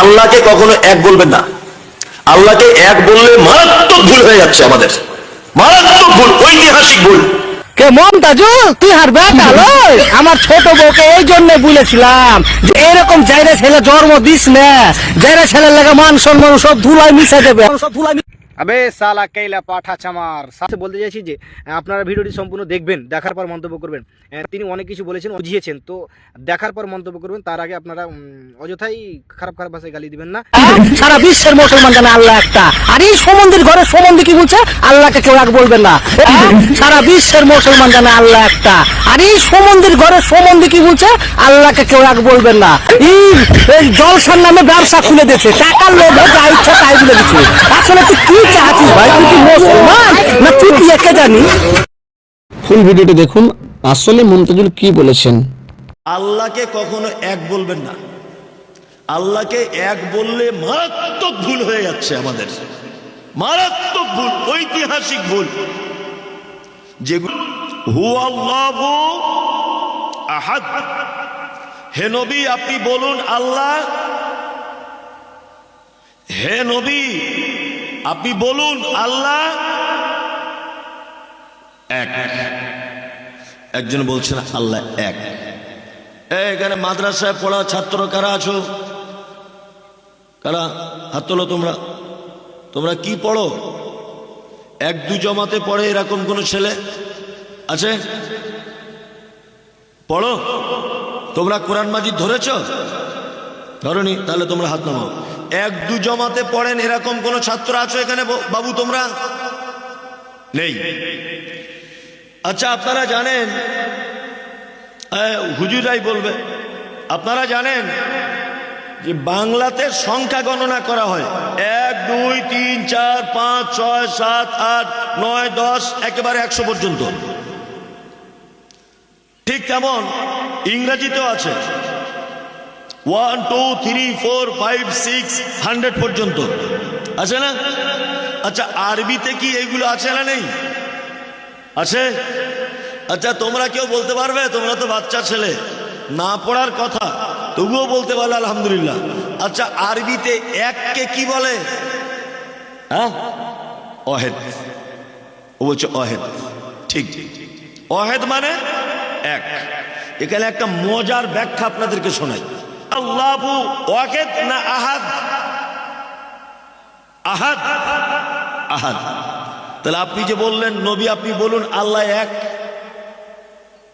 আল্লাহকে কখনো এক বলবেন না। আল্লাহকে এক বললে মারাত্মক ভুল হয়ে যাচ্ছে আমাদের। মারাত্মক ভুল, ঐতিহাসিক ভুল। কে মমতাজু তুই আর বেটা আমার ছোট বউকে এই জন্য বলেছিলাম যে এরকম জায়গা ছেলে জন্ম দিস না জায়গা ছেলের লাগে মান সম্মান সব ধুলাই মিশে দেবে। সব ধুলাই আবে সালা কেলা পাঠা চামার। সাথে বলতে চাইছি যে আপনারা ভিডিওটি সম্পূর্ণ দেখবেন দেখার পর মন্তব্য করবেন। তিনি অনেক কিছু বলেছেন বুঝিয়েছেন। তো দেখার পর মন্তব্য করবেন তার আগে আপনারা অযথাই খারাপ খারাপ ভাষায় গালি দিবেন না। সারা বিশ্বের মুসলমান জানে আল্লাহ একটা। আর এই সমন্দির ঘরে সম্বন্ধে কি বলছে? আল্লাহকে কেউ এক বলবেন না। সারা বিশ্বের মুসলমান জানে আল্লাহ একটা। আর এই সমন্দির ঘরে সম্বন্ধে কি বলছে? আল্লাহকে কেউ এক বলবেন না। এই জলসার নামে ব্যবসা খুলে দিয়েছে। টাকার লোভে যা ইচ্ছা তাই বলে দিচ্ছে। আসলে তুই কি চাচ্ছিস ভাই তুই কি মুসলমান না তুই কি একে জানি ফুল ভিডিওটি দেখুন। আসলে মমতাজুল কি বলেছেন? আল্লাহকে কখনো এক বলবেন না। আল্লাহকে এক বললে মারাত্মক ভুল হয়ে যাচ্ছে আমাদের। মারাত্মক ভুল ঐতিহাসিক ভুল। যেগুলো হু আল্লাহ আহাদ। হে নবী আপনি বলুন আল্লাহ। হে নবী আপনি বলুন, আল্লাহ? এক। একজন বলছেন, আল্লাহ এক। এখানে মাদ্রাসায় পড়া ছাত্র কারা আছো? কারা? হাত তোলো তোমরা। তোমরা কি পড়ো? এক, দু জমাতে পড়ে এরকম কোন ছেলে আছে? পড়ো? তোমরা কোরআন মাজিদ ধরেছ? ধরনি, তাহলে তোমরা হাত নামাও। এক, দু জমাতে পড়েন, এরকম কোন ছাত্র আছো এখানে বাবু তোমরা? নেই। আচ্ছা আপনারা জানেন হুজুরাই বলবে, আপনারা জানেন যে বাংলাতে সংখ্যা গণনা করা হয়। এক, দুই, তিন, চার, পাঁচ, ছয়, সাত, আট, নয়, দশ, একেবারে একশো পর্যন্ত। ঠিক তেমন ইংরেজিতেও আছে। One two three four five six hundred পর্যন্ত। আছে না? আচ্ছা আরবিতে কি এইগুলো আছে না নেই? আছে? আচ্ছা তোমরা কেউ বলতে পারবে? তোমরা তো বাচ্চা ছেলে। না পড়ার কথা, তবুও বলতে পারলে আলহামদুলিল্লাহ। আচ্ছা আরবিতে এককে কি বলে? হ্যাঁ? অহেদ। ও বলছে অহেদ। ঠিক। অহেদ মানে এক। এখানে একটা মজার ব্যাখ্যা আপনাদেরকে শোনাই। আল্লাহু ওয়াহেদ না আহাদ? আহাদ। আহাদ। তাহলে আপনি যে বললেন, নবী আপনি বলুন, আল্লাহ এক।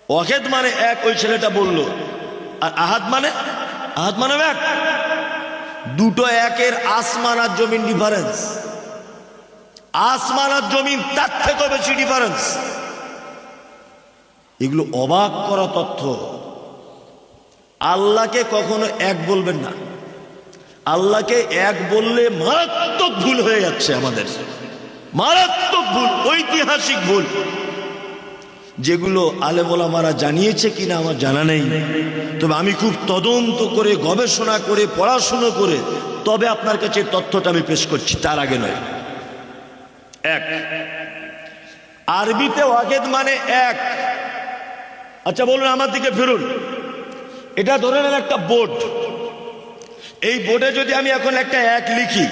ওয়াহেদ মানে এক, ওই ছেলেটা বলল। আর আহাদ মানে? আহাদ মানে এক। দুটো একের আসমান আর জমিন ডিফারেন্স আসমান আর জমিন, তার থেকেও বেশি ডিফারেন্স এগুলো অবাক করা তথ্য। আল্লাহকে কখনো এক বলবেন না। আল্লাহকে এক বললে মারাত্মক ভুল হয়ে যাচ্ছে আমাদের। মারাত্মক ভুল, ঐতিহাসিক ভুল। যেগুলো আলেমোলামারা জানিয়েছে কিনা আমার জানা নেই। তবে আমি খুব তদন্ত করে, গবেষণা করে, পড়াশুনো করে, তবে আপনার কাছে তথ্যটা আমি পেশ করছি, তার আগে নয়। এক। আরবিতে ওয়াগেদ মানে এক। আচ্ছা বলুন আমার দিকে ফিরুন। এটা ধরে নেন একটা বোর্ড। এই বোর্ডে যদি আমি এখন একটা এক লিখি,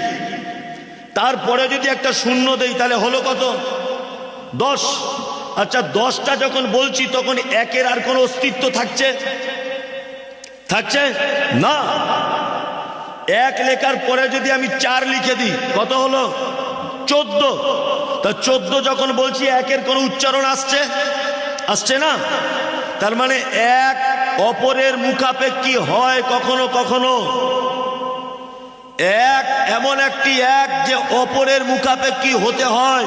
তারপরে যদি একটা শূন্য দেই, তাহলে হলো কত? দশ। আচ্ছা দশটা যখন বলছি, তখন একের আর কোনো অস্তিত্ব থাকছে? থাকছে? না। এক লেখার পরে যদি আমি চার লিখে দিই, কত হলো? চোদ্দ। তা চোদ্দ যখন বলছি, একের কোনো উচ্চারণ আসছে? আসছে না। তার মানে এক অপরের মুখাপেক্ষী হয় কখনো কখনো। এক, এমন একটি এক যে অপরের মুখাপেক্ষী হতে হয়।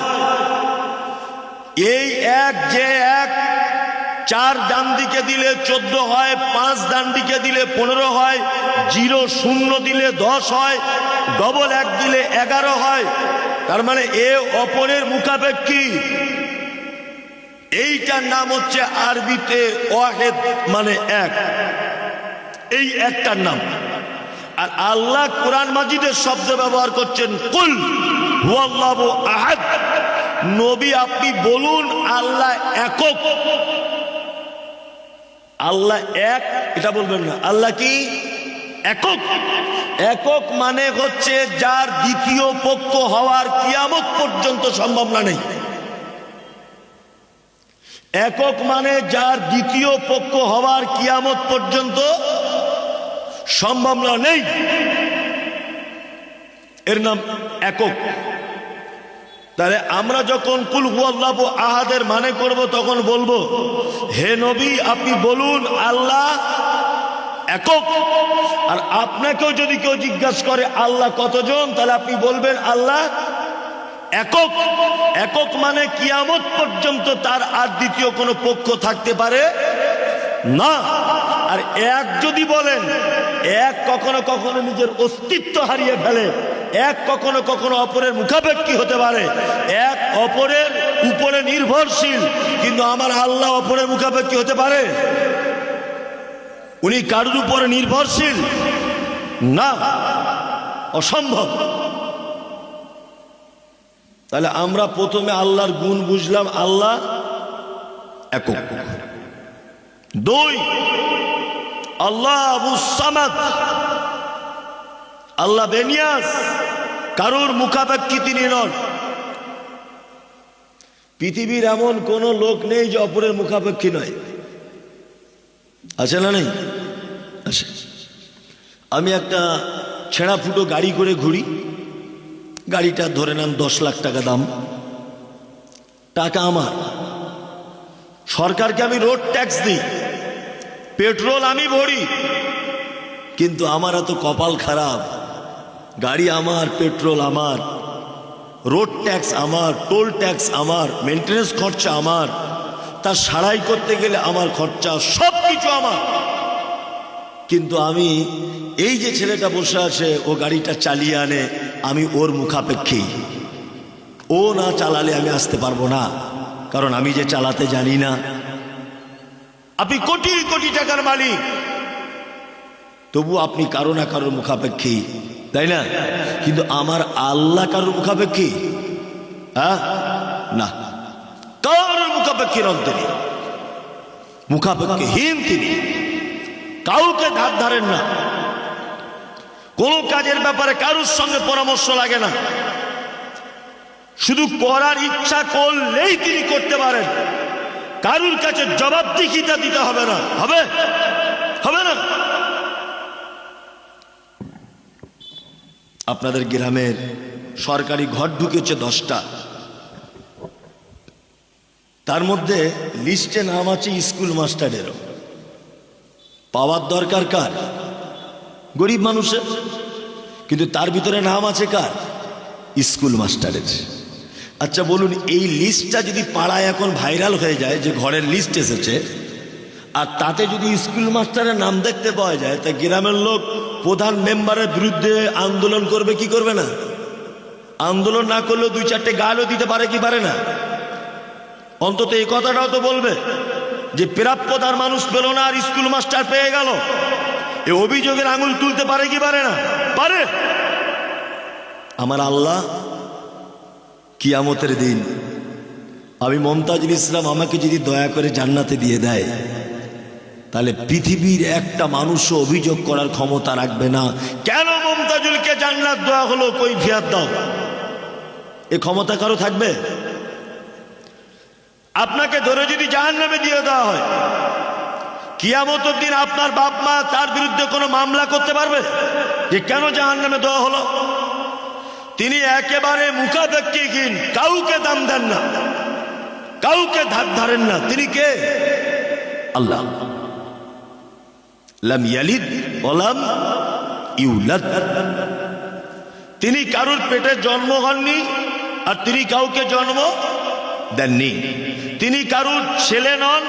এই এক যে এক, চার ডান দিকে দিলে চোদ্দ হয়, পাঁচ ডান দিকে দিলে পনেরো হয়, জিরো শূন্য দিলে দশ হয় ডবল এক দিলে এগারো হয়। তার মানে এ অপরের মুখাপেক্ষী। এইটার নাম হচ্ছে আরবিতে ওয়াহেদ মানে এক। এই একটার নাম। আর আল্লাহ কোরআন মাজিদের শব্দ ব্যবহার করছেন, কুল আহাদ। নবী, আপনি বলুন, আল্লাহ একক। আল্লাহ এক, এটা বলবেন না। আল্লাহ কি? একক। একক মানে হচ্ছে যার দ্বিতীয় পক্ষ হওয়ার কিয়ামত পর্যন্ত সম্ভাবনা নেই। একক মানে যার দ্বিতীয় পক্ষ হওয়ার কিয়ামত পর্যন্ত সম্ভাবনা নেই। এর নাম একক। তাহলে আমরা যখন কুল হুয়াল্লাহ আহাদের মানে করব, তখন বলব, হে নবী, আপনি বলুন, আল্লাহ একক। আর আপনাকেও যদি কেউ জিজ্ঞাসা করে, আল্লাহ কতজন, তাহলে আপনি বলবেন, আল্লাহ একক একক মানে কিয়ামত পর্যন্ত তার আর দ্বিতীয় কোনো পক্ষ থাকতে পারে না। আর এক যদি বলেন, এক কখনো কখনো নিজের অস্তিত্ব হারিয়ে ফেলে, এক কখনো কখনো অপরের মুখাপেক্ষী হতে পারে, এক অপরের উপরে নির্ভরশীল, কিন্তু আমার আল্লাহ অপরের মুখাপেক্ষী হতে পারে? উনি কারুর উপরে নির্ভরশীল? না, অসম্ভব। তাহলে আমরা প্রথমে আল্লাহর গুণ বুঝলাম, আল্লাহ একক। দুই, আল্লাহ আল্লাহ বেনিয়াস কারুর মুখাপেক্ষী তিনি নন। পৃথিবীর এমন কোন লোক নেই যে অপরের মুখাপেক্ষী নয়। আছে না নেই? আমি একটা ছেঁড়া ফুটো গাড়ি করে ঘুরি। গাড়িটা ধরে নাম দশ লাখ টাকা দাম। টাকা আমার। সরকারকে আমি রোড ট্যাক্স দিই। পেট্রোল আমি ভরি। কিন্তু আমার এত কপাল খারাপ। গাড়ি আমার পেট্রোল আমার। রোড ট্যাক্স আমার টোল ট্যাক্স আমার মেনটেন্যান্স খরচা আমার। তা সারাই করতে গেলে আমার খরচা সব কিছু আমার। কিন্তু আমি এই যে ছেলেটা বসে আছে, ও গাড়িটা চালিয়ে আনে, আমি ওর মুখাপেক্ষী। ও না চালালে আমি আসতে পারব না, কারণ আমি যে চালাতে জানি না। আপনি কোটি কোটি টাকার মালিক। তবু আপনি কারও না কারোর মুখাপেক্ষী, তাই না? কিন্তু আমার আল্লাহ কারোর মুখাপেক্ষী? হ্যাঁ? না। কারোর মুখাপেক্ষী নন তিনি মুখাপেক্ষীহীন তিনি। কাউকে ধার ধারেন না। কোনো কাজের ব্যাপারে কারোর সঙ্গে পরামর্শ লাগে না। শুধু করার ইচ্ছা করলেই তিনি করতে পারেন। কারুর কাছে জবাবদিহিতা দিতে হবে না। হবে? হবে না? আপনাদের গ্রামের সরকারি ঘর ঢুকেছে দশটা। তার মধ্যে লিস্টে নাম আছে স্কুল মাস্টারেরও। পাওয়ার দরকার কার? গরিব মানুষের। কিন্তু তার ভিতরে নাম আছে কার? স্কুল মাস্টারের। আচ্ছা বলুন, এই লিস্টটা যদি পাড়ায় এখন ভাইরাল হয়ে যায়, যে ঘরের লিস্ট এসেছে, আর তাতে যদি স্কুল মাস্টারের নাম দেখতে পাওয়া যায়, তা গ্রামের লোক প্রধান মেম্বারের বিরুদ্ধে আন্দোলন করবে, কি করবে না? আন্দোলন না করলেও দুই চারটে গালও দিতে পারে, কি পারে না? অন্তত এই কথাটাও তো বলবে। যে প্রাপ্য তার মানুষ পেল না আর স্কুল মাস্টার পেয়ে গেল। এ অভিযোগের আঙুল তুলতে পারে কি পারে না? পারে। আমার আল্লাহ কিয়ামতের দিন আমি মমতাজুল ইসলাম আমাকে যদি দয়া করে জান্নাতে দিয়ে দেয়, তাহলে পৃথিবীর একটা মানুষও অভিযোগ করার ক্ষমতা রাখবে না। কেন মমতাজুলকে জান্নাত দেওয়া হলো? কই ফিয়াত দাও। এ ক্ষমতা কারও থাকবে? আপনাকে ধরে যদি জাহান নামে দিয়ে দেওয়া হয়, কিয়ামতের দিন আপনার বাপ মা তার বিরুদ্ধে কোনো মামলা করতে পারবে? যে কেন জাহান নামে দেওয়া হলো? তিনি একেবারে মুখাপেক্ষীহীন কাউকে দাম দেন না, কাউকে ধার ধারেন না। তিনি কে? আল্লাহ। লাম ইয়ালিদ ওলাম ইউলাদ। তিনি কারুর পেটে জন্ম হননি, আর তিনি কাউকে জন্ম দেননি। তিনি কারুর ছেলে নন